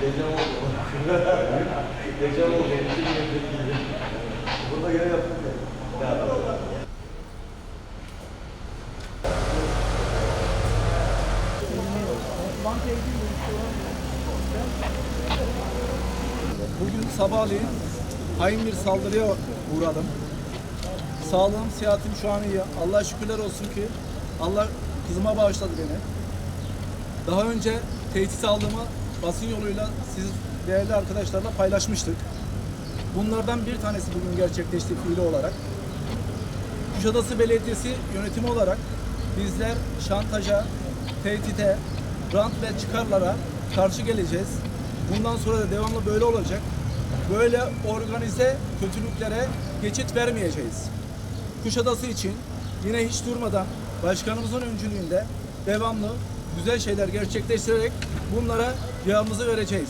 Dejavu oldu. Dejavu oldu. Burada gene yaptık ya. Ya. Bugün sabahleyin hain bir saldırıya uğradım. Sağlığım, sıhhatim şu an iyi. Allah şükürler olsun ki Allah kızıma bağışladı beni. Daha önce tehdit aldığımı basın yoluyla siz değerli arkadaşlarla paylaşmıştık. Bunlardan bir tanesi bugün gerçekleşti fiili olarak. Kuşadası Belediyesi yönetimi olarak bizler şantaja, tehdide, rant ve çıkarlara karşı geleceğiz. Bundan sonra da devamlı böyle olacak. Böyle organize kötülüklere geçit vermeyeceğiz. Kuşadası için yine hiç durmadan başkanımızın öncülüğünde devamlı güzel şeyler gerçekleştirerek bunlara cevabımızı vereceğiz.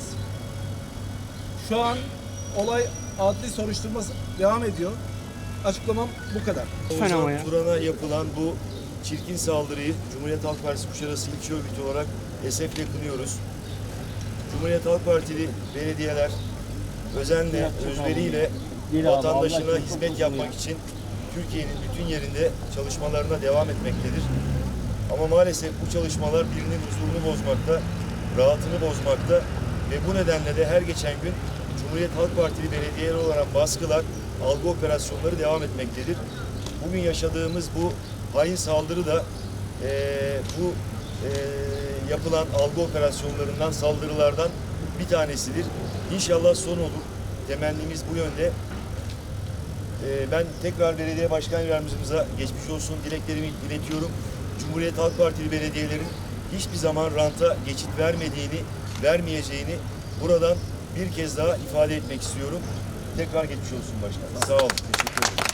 Şu an olay adli soruşturması devam ediyor. Açıklamam bu kadar. Lütfen ama ya. Turan'a yapılan bu çirkin saldırıyı Cumhuriyet Halk Partisi Kuşadası İlçe Örgütü olarak esefle kınıyoruz. Cumhuriyet Halk Partili belediyeler özenle, özveriyle vatandaşına hizmet yapmak için Türkiye'nin bütün yerinde çalışmalarına devam etmektedir. Ama maalesef bu çalışmalar birinin huzurunu bozmakta, rahatını bozmakta ve bu nedenle de her geçen gün Cumhuriyet Halk Partili belediyeler olarak baskılar, algı operasyonları devam etmektedir. Bugün yaşadığımız bu hain saldırı da eee, bu eee, yapılan algı operasyonlarından, saldırılardan bir tanesidir. İnşallah son olur. Temennimiz bu yönde. Ee, Ben tekrar belediye başkan yardımcımıza geçmiş olsun dileklerimi iletiyorum. Cumhuriyet Halk Partili belediyelerin hiçbir zaman ranta geçit vermediğini, vermeyeceğini buradan bir kez daha ifade etmek istiyorum. Tekrar geçmiş olsun başkan. Sağ olun. Teşekkür ederim.